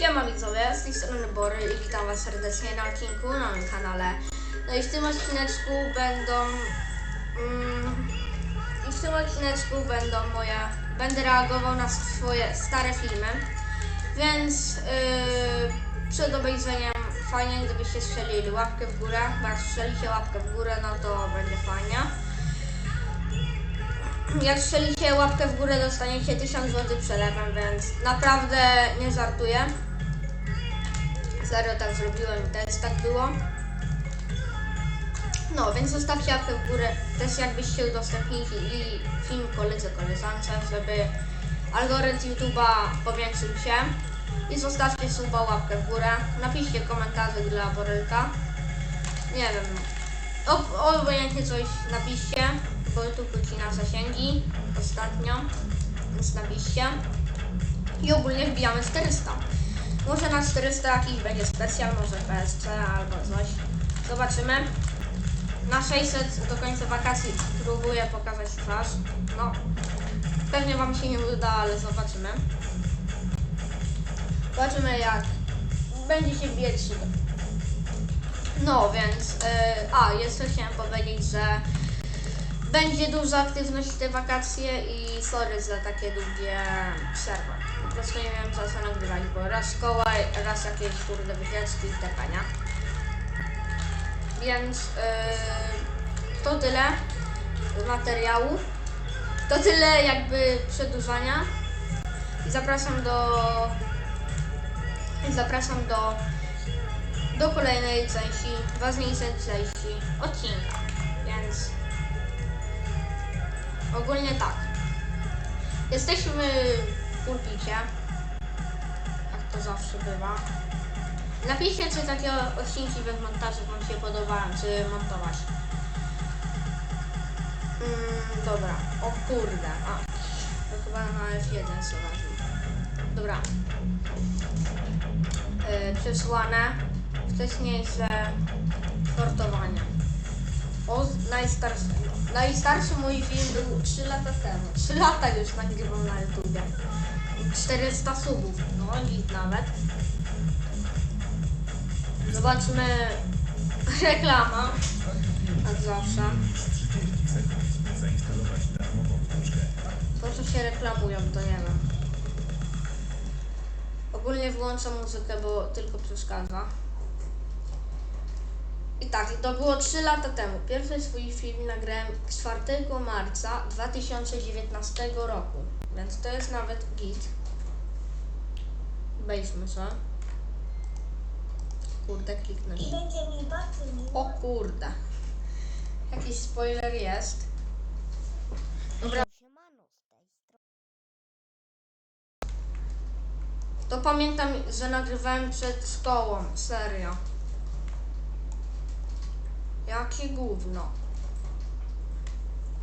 Siema widzowie, z tej strony Bory i witam was serdecznie na odcinku na moim kanale. No i w tym odcineczku będą... Mm, I w tym odcineczku będą moje... Będę reagował na swoje stare filmy. Więc yy, przed obejrzeniem fajnie gdybyście strzelili łapkę w górę, bo jak strzelicie łapkę w górę, no to będzie fajnie. Jak strzelicie łapkę w górę, dostaniecie 1000 zł przelewem, więc naprawdę nie żartuję. Serio tak zrobiłem też tak było. No, więc zostawcie łapkę w górę, też jakbyście udostępnili film koledze, koleżance, żeby algorytm YouTube'a powiększył się. I zostawcie suba, łapkę w górę. Napiszcie komentarze dla Borylka. Nie wiem, obojętnie coś napiszcie, bo YouTube ucina zasięgi ostatnio, więc napiszcie. I ogólnie wbijamy 400. Może na 400 jakiś będzie specjal, może PSC albo coś. Zobaczymy. Na 600 do końca wakacji próbuję pokazać twarz. No, pewnie Wam się nie uda, ale zobaczymy. Zobaczymy jak będzie się biec no więc, yy, a jeszcze chciałem powiedzieć, że będzie duża aktywność te wakacje i sorry za takie długie przerwy. Prostu nie miałem czasu nagrywać, bo raz szkoła, raz jakieś kurde wycieczki i tekania. Więc yy, to tyle materiału. To tyle jakby przedłużania. Zapraszam do zapraszam do do kolejnej części, ważniejszej części odcinka. Więc ogólnie tak. Jesteśmy pulpicie. Jak to zawsze bywa. Napiszcie, czy takie odcinki bez montażu Wam się podobają, czy montować. Mm, dobra, o kurde. A, to chyba na F1 sobie Dobra. Yy, przesłane wcześniejsze sortowanie. O najstarszy, najstarszy mój film był 3 lata temu. 3 lata już nagrywam na YouTubie. 400 subów, no i nawet. Zobaczmy reklama. Jak zawsze. To co się reklamują, to nie wiem. Ogólnie wyłączam muzykę, bo tylko przeszkadza. I tak, to było 3 lata temu. Pierwszy swój film nagrałem 4 marca 2019 roku. Więc to jest nawet git. Wejdźmy sobie. Kurde, kliknę. I będzie mi bardzo miło. O kurde. Jakiś spoiler jest. Dobra, to pamiętam, że nagrywałem przed szkołą. Serio. Jakie gówno.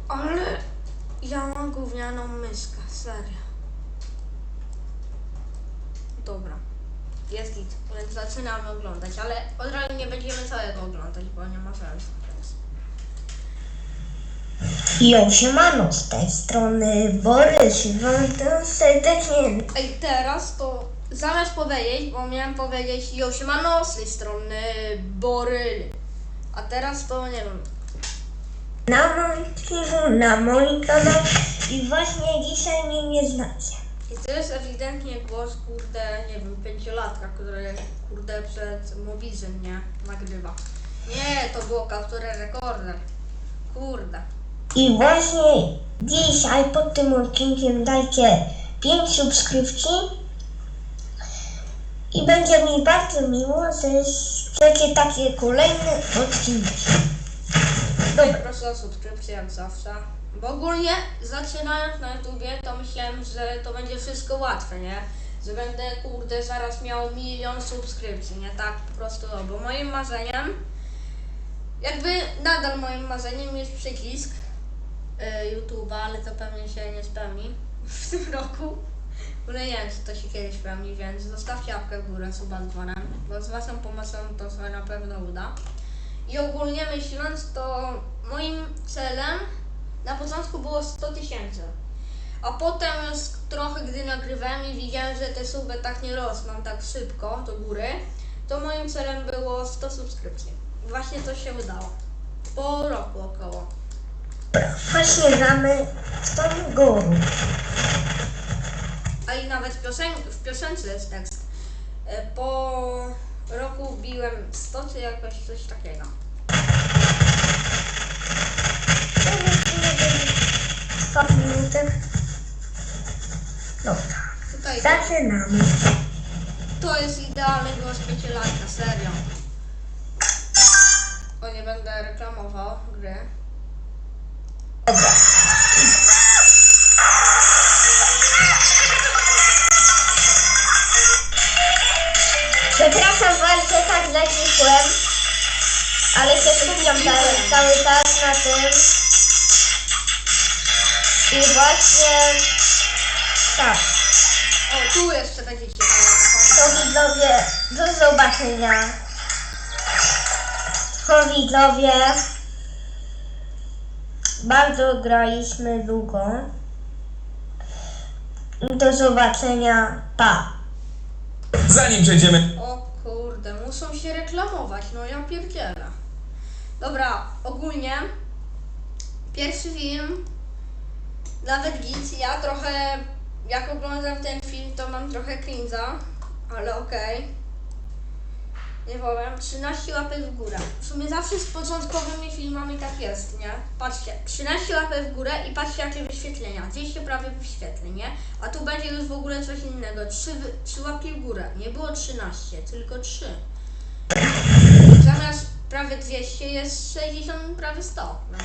Ale ja mam gównianą myszkę, serio. Dobra. Jest git, więc zaczynamy oglądać, ale od razu nie będziemy całego oglądać, bo nie ma sensu. Jo, siemano z tej strony Borys. Wam serdecznie. Ej, teraz to zamiast powiedzieć, bo miałem powiedzieć jo, siemano, z tej strony Boryl. A teraz to nie wiem. Na moim filmu, na moim kanale i właśnie dzisiaj mnie nie znacie. I to jest ewidentnie głos, kurde, nie wiem, pięciolatka, który, kurde, przed Mobizem, nie, nagrywa. Nie, to było Capture Recorder. Kurde. I właśnie dzisiaj pod tym odcinkiem dajcie 5 subskrypcji i będzie mi bardzo miło, że chcecie takie kolejne odcinki. Dobra. Proszę o subskrypcję jak zawsze. Bo ogólnie zaczynając na YouTubie, to myślałem, że to będzie wszystko łatwe, nie? Że będę, kurde, zaraz miał milion subskrypcji, nie? Tak po prostu, no, bo moim marzeniem, jakby nadal moim marzeniem jest przycisk y, YouTube'a, ale to pewnie się nie spełni w tym roku. W ogóle nie wiem, to się kiedyś spełni, więc zostawcie łapkę w górę, suba z dzwonem, bo z waszą pomocą to się na pewno uda. I ogólnie myśląc, to moim celem na początku było 100 tysięcy. A potem już trochę gdy nagrywałem i widziałem, że te suby tak nie rosną tak szybko do góry, to moim celem było 100 subskrypcji. Właśnie to się udało. Po roku około. Właśnie gramy w tą górę. A i nawet w, piosen w piosence jest tekst. E, Po roku wbiłem 100 czy jakoś coś takiego. Sto minutek. Dobra. Tutaj Zaczynamy. to jest idealny głos pięciolatka, serio. O, nie będę reklamował gry. Ale się skupiam cały, cały czas na tym. I właśnie tak, O, tu jeszcze będziecie to widzowie, do zobaczenia. To widzowie, bardzo graliśmy długo. Do zobaczenia, pa. Zanim przejdziemy O kurde, muszą się reklamować, no ja pierdzielę. Dobra, ogólnie pierwszy film, nawet git, ja trochę, jak oglądam ten film, to mam trochę cringe'a, ale okej. Nie powiem, 13 łapek w górę. W sumie zawsze z początkowymi filmami tak jest, nie? Patrzcie, 13 łapek w górę i patrzcie jakie wyświetlenia. 200 prawie wyświetleń, nie? A tu będzie już w ogóle coś innego. 3, wy- 3 łapki w górę. Nie było 13, tylko 3. Zamiast prawie 200 jest 60, prawie 100. No.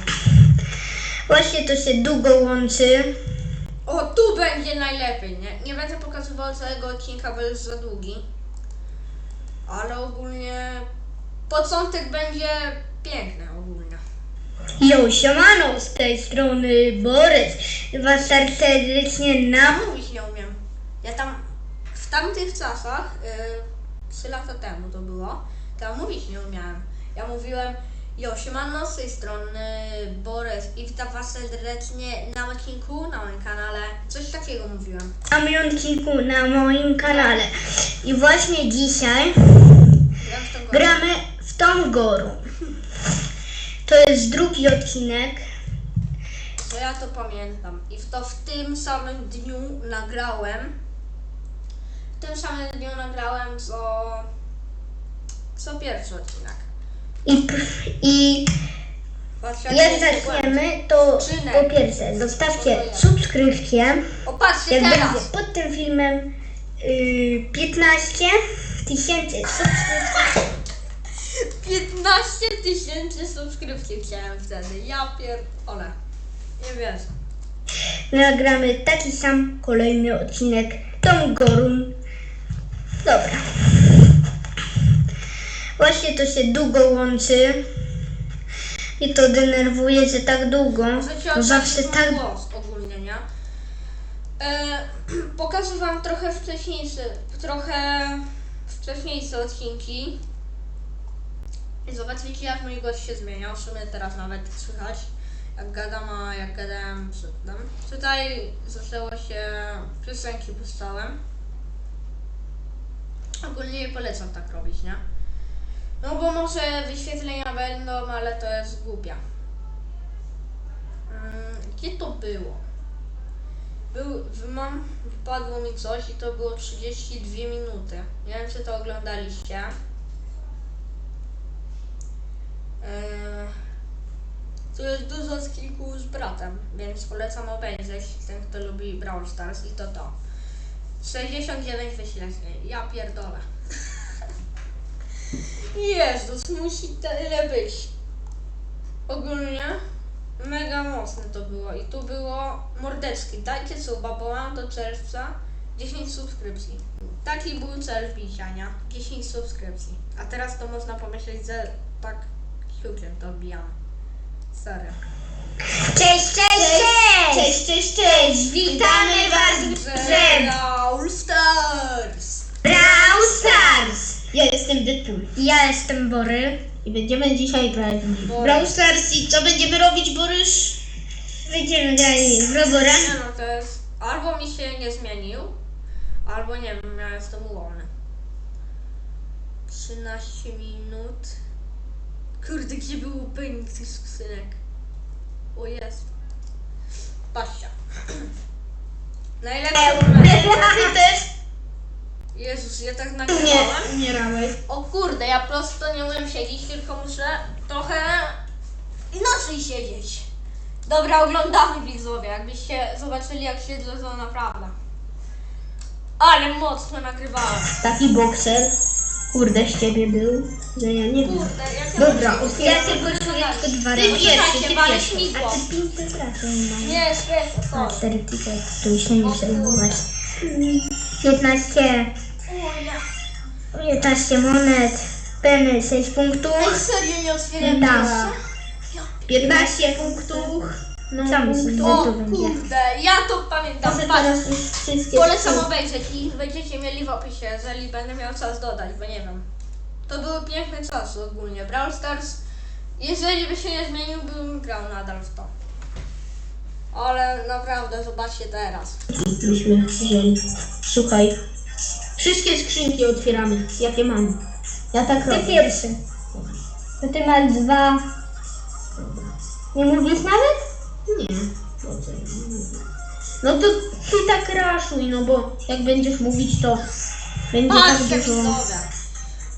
Właśnie to się długo łączy. O, tu będzie najlepiej, nie? Nie będę pokazywał całego odcinka, bo jest za długi. Ale ogólnie początek będzie piękny ogólnie. Jo, siemano, z tej strony Borys. Was serdecznie Ja na... mówić nie umiem. Ja tam w tamtych czasach, yy, 3 lata temu to było, to ja mówić nie umiałem. Ja mówiłem, jo, siemano, z tej strony Borys i witam was serdecznie na odcinku, na moim kanale. Coś takiego mówiłem. Na odcinku na moim kanale. I właśnie dzisiaj w gramy w tą gorą. To jest drugi odcinek. To ja to pamiętam. I to w tym samym dniu nagrałem. W tym samym dniu nagrałem co. co pierwszy odcinek. I, i jak zaczniemy, to po pierwsze zostawcie subskrypcję. O, patrzcie Jak teraz! będzie pod tym filmem yy, 15 tysięcy subskrypcji. 15 tysięcy subskrypcji chciałem wtedy. Ja pierdolę. Nie wierzę. nagramy taki sam kolejny odcinek tą gorą. Dobra. Właśnie to się długo łączy. I to denerwuje, że tak długo. Bo zawsze tak. głos ogólnie, nie? E, pokażę wam trochę wcześniejsze, trochę wcześniejsze odcinki. I zobaczycie jak mój głos się zmienia. W sumie teraz nawet słychać jak gadam, a jak gadałem przedtem. Tutaj zaczęło się piosenki puszczałem. Ogólnie nie polecam tak robić, nie? No bo może wyświetlenia będą, ale to jest głupia. Mm, Gdzie to było? Był, w- mam, wpadło mi coś i to było 32 minuty. Nie wiem, czy to oglądaliście. Eee, tu jest dużo z kilku z bratem, więc polecam obejrzeć ten, kto lubi Brawl Stars i to to. 69 wyświetleń. Ja pierdolę. Jezus, musi tyle być. Ogólnie mega mocne to było i tu było mordeczki. Dajcie suba, bo mam do czerwca 10 subskrypcji. Taki był cel wbicia, nie? 10 subskrypcji. A teraz to można pomyśleć, że tak hukiem to wbijam. Serio. Cześć, cześć, cześć! Cześć, cześć, cześć! Witamy Was w Brawl Stars! Brawl Stars! Ja jestem Deadpool. Ja jestem Bory. I będziemy dzisiaj grać w Bory. Brawl Stars. I co będziemy robić, Borys? Będziemy grać w Robora. Nie no, to jest albo mi się nie zmienił, albo nie wiem, ja jestem wolny. 13 minut. Kurde, gdzie był opening tych skrzynek? O jest. Patrzcie. Najlepszy moment. Ty też? Jezus, ja tak nagrywałem. Nie, umierałeś. O kurde, ja prosto nie umiem siedzieć, tylko muszę trochę inaczej siedzieć. Dobra, oglądamy widzowie, jakbyście zobaczyli jak siedzę, to naprawdę. Ale mocno nagrywałem. Taki bokser. Kurde, z ciebie był, że ja nie wiem. Kurde, jak ja Dobra, muszę-. Ja tylko tylko dwa Ty pierwszy, ty wale pierwszy. śmigło. A ty to trafia, no. Nie, świetnie, A, sorry. cztery ticket, to już nie muszę kurde. mówić. 15, Oj, ja- 15 monet, peny 6 punktów. Ej, serio nie otwieram Da. jeszcze? 15 punktów. No, myślisz, że O to będzie? kurde, ja to pamiętam. Może Patrz, teraz już wszystkie... Polecam obejrzeć i będziecie mieli w opisie, jeżeli będę miał czas dodać, bo nie wiem. To były piękne czasy ogólnie. Brawl Stars, jeżeli by się nie zmienił, bym grał nadal w to. Ale naprawdę, zobaczcie teraz. Myśmy wzięli. Słuchaj. Wszystkie skrzynki otwieramy, jakie mamy. Ja tak Ty robię. pierwszy. To ty masz dwa. Nie mówisz nawet? Nie. Po co ja mówię? No to ty tak raszuj, no bo jak będziesz mówić, to będzie tak Patrzcie dużo. widzowie.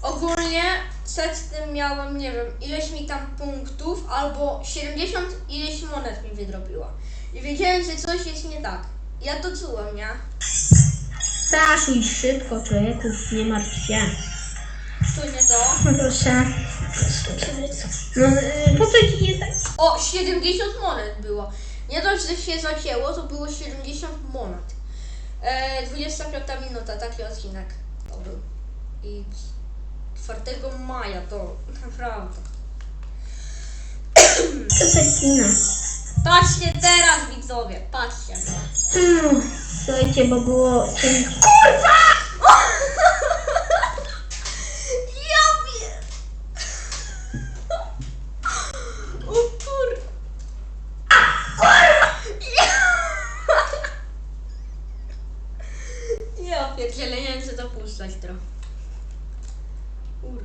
Ogólnie przed tym miałem, nie wiem, ileś mi tam punktów, albo 70 ileś monet mi wydrobiła. I wiedziałem, że coś jest nie tak. Ja to czułem, nie? Raszuj szybko, człowieku, nie martw się. To nie to. Proszę. No, y, po co ci jest tak? O, 70 monet było. Nie dość, że się zacięło, to było 70 monet. E, 25 minuta, taki odcinek to był. I 4 maja to naprawdę. To zakina. Patrzcie teraz, widzowie, patrzcie. Hmm, słuchajcie, bo było... Kurwa! Ja wiem! O kur... Ja... Ja pierdzielę, nie wiem, czy to puszczać trochę. Kur...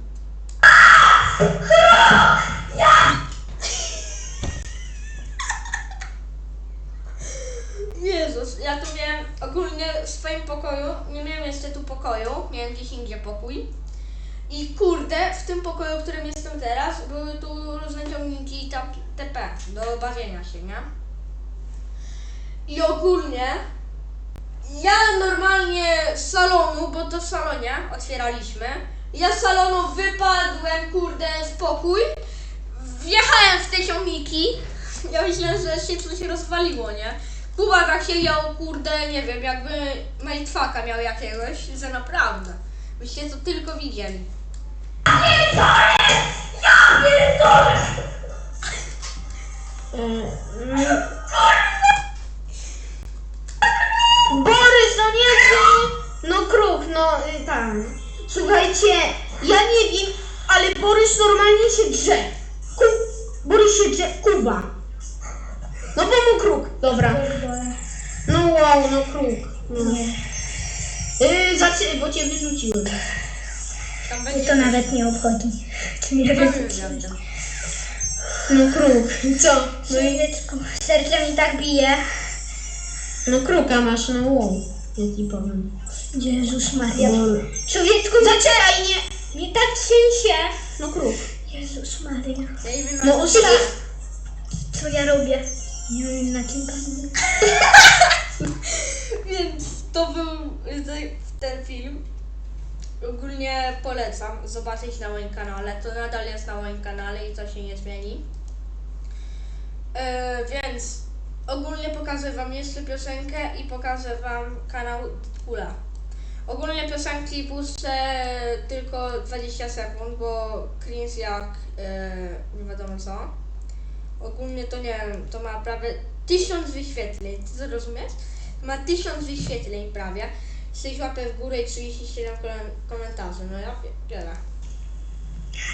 Jezus, ja tu miałem ogólnie w swoim pokoju, nie miałem jeszcze tu pokoju, miałem gdzieś indziej pokój. I kurde, w tym pokoju, w którym jestem teraz, były tu różne ciągniki i TP do bawienia się, nie? I ogólnie ja normalnie z salonu, bo to w salonie otwieraliśmy, ja z salonu wypadłem, kurde, w pokój, wjechałem w te ciągniki, ja myślałem, że się coś rozwaliło, nie? Kuba tak siedział, kurde, nie wiem, jakby majtwaka miał jakiegoś, że naprawdę. Byście to tylko widzieli. Borys, no nie wiem. No kruk, no y, tam. Słuchajcie, ja nie wiem, ale Borys normalnie się drze. Ku, Borys się drze, Kuba. No bo mu kruk, dobra. No wow, no kruk. No. Yy, zaczy, bo cię wyrzuciłem. Tam Mnie to nawet nie obchodzi. Czy nie. No kruk. Co? No i Człowieczku, serce mi tak bije. no kruka masz, no wow. Ja ci powiem. Jezus Maria. No, Człowieczku, zaczekaj, nie. nie tak trzęsie. No kruk. Jezus Maria. Nie No na usiadł. Co ja robię? Nie wiem na czym pan... To był te- ten film. Ogólnie polecam zobaczyć na moim kanale. To nadal jest na moim kanale i to się nie zmieni. E, więc ogólnie pokażę wam jeszcze piosenkę i pokażę wam kanał Deadpoola. Ogólnie piosenki puszczę tylko 20 sekund, bo cringe jak e, nie wiadomo co. Ogólnie to nie wiem, to ma prawie 1000 wyświetleń, ty to rozumiesz? Ma 1000 wyświetleń prawie, 6 łapek w górę i 37 kom- komentarzy, no ja pierdolę.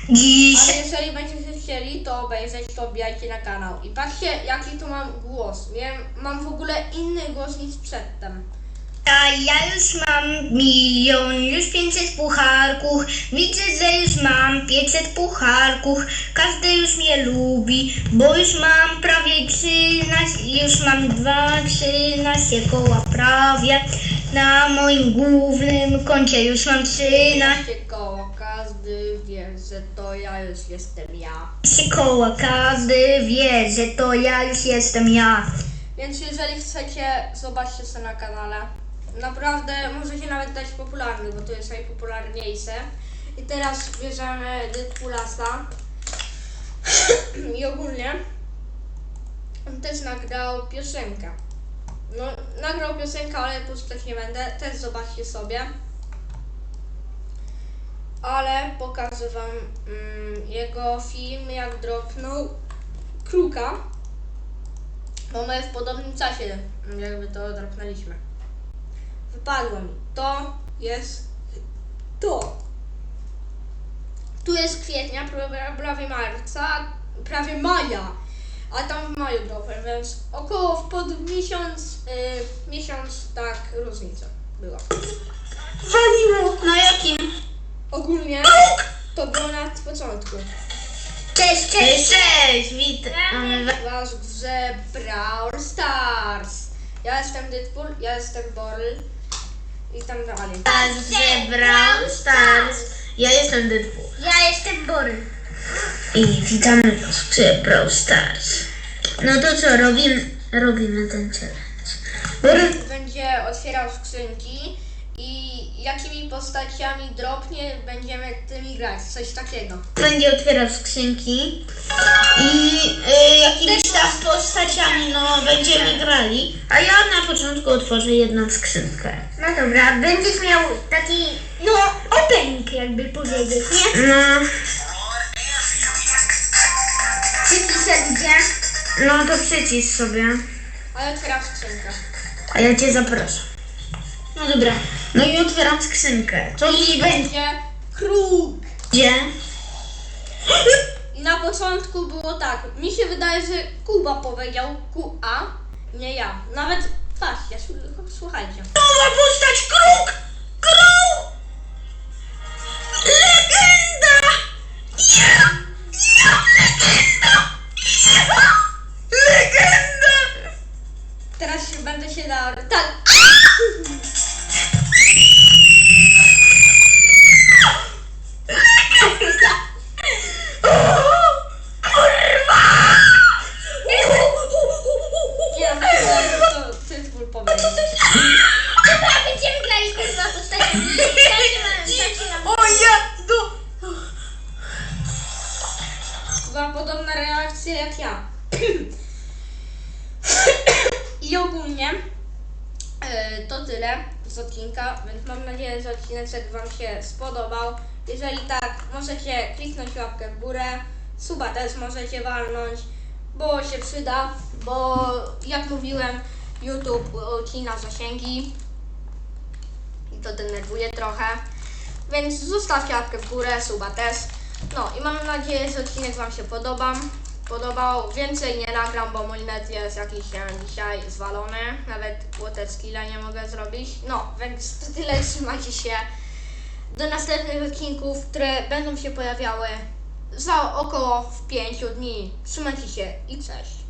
Dziś... Ale jeżeli będziecie chcieli to obejrzeć, to wbijajcie na kanał. I patrzcie, jaki tu mam głos. Miałem, mam w ogóle inny głos niż przedtem. A ja już mam milion, już 500 pucharków. Widzę, że już mam 500 pucharków. Każdy już mnie lubi, bo już mam prawie 13, już mam 2, 13 koła prawie. Na moim głównym koncie już mam 13 13 koło, każdy wie, że to ja już jestem ja. koła. Każdy wie, że to ja już jestem ja. Więc jeżeli chcecie, zobaczcie sobie na kanale. Naprawdę możecie nawet dać popularny, bo to jest najpopularniejsze. I teraz bierzemy Deadpoolasa. I ogólnie on też nagrał piosenkę. No, nagrał piosenkę, ale puszczać nie będę. Też zobaczcie sobie. Ale pokażę wam mm, jego film, jak dropnął Kruka. Bo my w podobnym czasie jakby to dropnęliśmy. Wypadło mi. To jest to. Tu jest kwietnia, prawie, prawie marca, prawie maja. A tam w maju dropem, więc około w pod miesiąc, y, miesiąc tak różnica była. Waliło! Na jakim? Ogólnie to było na początku. Cześć, cześć, cześć! Witam. Was w grze Brawl Stars. Ja jestem Deadpool, ja jestem Borl i tam dalej. z Brawl Stars. Ja jestem Deadpool. Ja jestem Bory. I witamy was w grze Brawl Stars. No to co, robimy, robimy ten challenge. Będzie otwierał skrzynki i jakimi postaciami dropnie będziemy tymi grać, coś takiego. Będzie otwierał skrzynki i y, jakimiś tam postaciami no będziemy grali. A ja na początku otworzę jedną skrzynkę. No dobra, będziesz miał taki, no, opening jakby powiedzieć, nie? No, Przypiszę gdzie? no to przycisz sobie. A ja otwieram skrzynkę. A ja cię zapraszam. No dobra. No i otwieram skrzynkę. Co i będzie? Będzie kruk. I na początku było tak, mi się wydaje, że Kuba powiedział QA, nie ja. Nawet, patrzcie, słu- słuchajcie. Nowa postać Kruk! Kruk! Legenda! Ja! Ja! Legenda! Ja! Legenda! Teraz się będę się dał. Tak. Jeżeli tak, możecie kliknąć łapkę w górę, suba też możecie walnąć, bo się przyda, bo jak mówiłem, YouTube ucina zasięgi i to denerwuje trochę. Więc zostawcie łapkę w górę, suba też. No i mam nadzieję, że odcinek Wam się podoba. Podobał. Więcej nie nagram, bo mój net jest jakiś e, dzisiaj zwalony. Nawet water skilla nie mogę zrobić. No, więc tyle. Trzymajcie się. Do następnych odcinków, które będą się pojawiały za około w 5 dni. Trzymajcie się i cześć.